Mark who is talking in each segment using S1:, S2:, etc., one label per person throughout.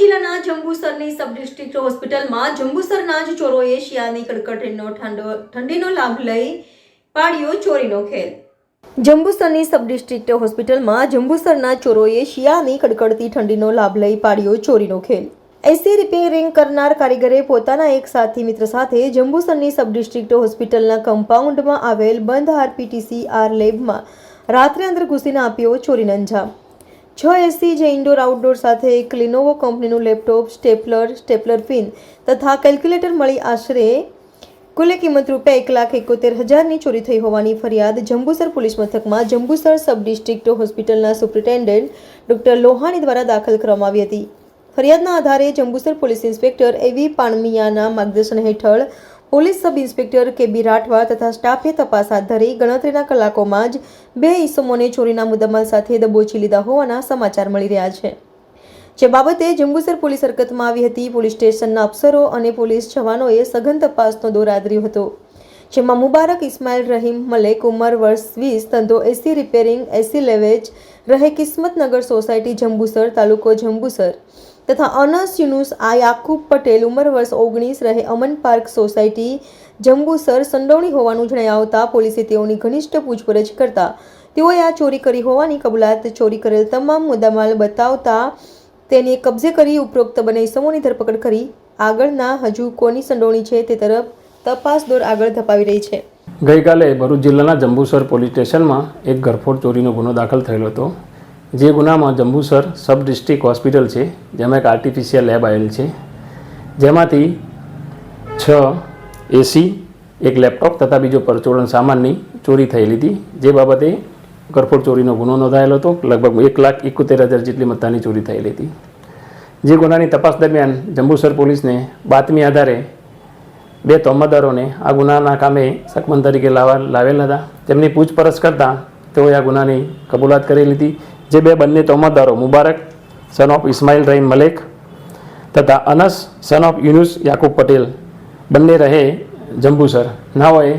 S1: જંબુસરની sub district હોસ્પિટલમાં જંબુસરના જ ચોરોએ શિયાળની કડકડીનો ઠંડો, ઠંડીનો લાભ લઈ પાડ્યો ચોરીનો ખેલ. જંબુસરની સબ ડિસ્ટ્રિક્ટ હોસ્પિટલમાં જંબુસરના ચોરોએ શિયાળની કડકડતી ઠંડીનો લાભ લઈ પાડ્યો ચોરીનો ખેલ. એસી રિપેરિંગ કરનાર કારીગરે પોતાના એક સાથી મિત્ર સાથે જંબુસરની સબ ડિસ્ટ્રિક્ટ હોસ્પિટલના કમ્પાઉન્ડમાં આવેલ બંધ આરપીટીસી આર લેબમાં રાત્રે અંદર ઘૂસીને આપ્યો ચોરીને અંજામ. છ એસી જે ઇન્ડોર આઉટડોર સાથે એક લિનોવો કંપનીનું લેપટોપ સ્ટેપલર સ્ટેપલર પિન તથા કેલ્ક્યુલેટર મળી આશરે કુલ કિંમત રૂપિયા એક લાખ એકોતેર હજારની ચોરી થઈ હોવાની ફરિયાદ જંબુસર પોલીસ મથકમાં જંબુસર સબ ડિસ્ટ્રિક્ટ હોસ્પિટલના સુપ્રિન્ટેન્ડન્ટ ડોક્ટર લોહાણી દ્વારા દાખલ કરવામાં આવી હતી. ફરિયાદના આધારે જંબુસર પોલીસ ઇન્સ્પેક્ટર એવી પાણમિયાના માર્ગદર્શન હેઠળ પોલીસ સબ ઇન્સ્પેક્ટર કે બી રાઠવા તથા સ્ટાફે તપાસ હાથ ધરી ગણતરીના કલાકોમાં જ બે ઇસમોને ચોરીના મુદ્દામાલ સાથે દબોચી લીધા હોવાના સમાચાર મળી રહ્યા છે. જે બાબતે જંબુસર પોલીસ હરકતમાં આવી હતી, પોલીસ સ્ટેશનના અફસરો અને પોલીસ જવાનોએ સઘન તપાસનો દોર આદર્યો હતો, જેમાં મુબારક ઇસ્માઇલ રહીમ, મલેક ઉંમર, વર્ષ વીસ, ધંધો એસી રિપેરિંગ એસી લેવેજ રહે કિસ્મતનગર સોસાયટી જંબુસર તાલુકો જંબુસર. તથા અનસ યુનુસ આ યાકુબ પટેલ ઉંમર વર્ષ ઓગણીસ રહે અમન પાર્ક સોસાયટી, જંબુસર સંડોવણી હોવાનું જણાઈ આવતા પોલીસે તેઓની ઘનિષ્ઠ પૂછપરછ કરતા તેઓએ આ ચોરી કરી હોવાની કબૂલાત ચોરી કરેલ તમામ મુદ્દામાલ બતાવતા તેને કબજે કરી ઉપરોક્ત બંને ઇસમોની ધરપકડ કરી આગળના હજુ કોની સંડોવણી છે તે તરફ તપાસ દોર આગળ ધપાવી રહી છે.
S2: ગઈકાલે ભરૂચ જિલ્લાના જંબુસર પોલીસ સ્ટેશનમાં એક ઘરફોડ ચોરીનો ગુનો દાખલ થયેલો હતો. જે ગુનામાં જંબુસર સબ ડિસ્ટ્રિક્ટ હોસ્પિટલ છે, જેમાં એક આર્ટિફિશિયલ લેબ આવેલ છે. જેમાંથી છ એસી એક લેપટોપ તથા બીજો પરચોરણ સામાનની ચોરી થયેલી હતી. જે બાબતે ઘરફોડ ચોરીનો ગુનો નોંધાયેલો હતો. લગભગ એક લાખ એકોતેર હજાર જેટલી મત્તાની ચોરી થયેલી હતી. જે ગુનાની તપાસ દરમિયાન જંબુસર પોલીસને બાતમી આધારે બે તોહમતદારોને આ ગુનાના કામે સકમન તરીકે લાવા, લાવેલ હતા. તેમની પૂછપરછ કરતાં તેઓએ આ ગુનાની કબૂલાત કરેલી હતી. જે બે બંને તોહમતદારો મુબારક સન ઓફ ઇસ્માઇલ રહીમ મલેક તથા અનસ સન ઓફ યુનુસ યાકુબ પટેલ, બંને રહે જંબુસર. નાઓએ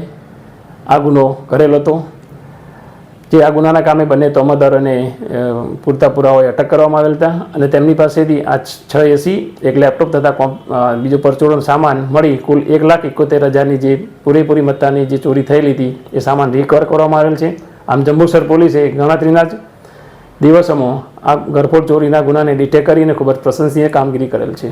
S2: આ ગુનો કરેલો હતો. જે આ ગુનાના કામે બંને તોહમતદારોને પૂરતા પુરાવાએ અટક કરવામાં આવેલ હતા અને તેમની પાસેથી આ છ એસી, એક લેપટોપ તથા બીજો પરચોરણ સામાન મળી કુલ એક લાખ એકોતેર હજારની જે પૂરેપૂરી મત્તાની જે ચોરી થયેલી હતી, એ સામાન રિકવર કરવામાં આવેલ છે. આમ જંબુસર પોલીસે ગણતરીના જ દિવસોમાં આ ઘરફોડ ચોરીના ગુનાને ડિટેક કરીને ખૂબ જ પ્રશંસનીય કામગીરી કરેલ છે.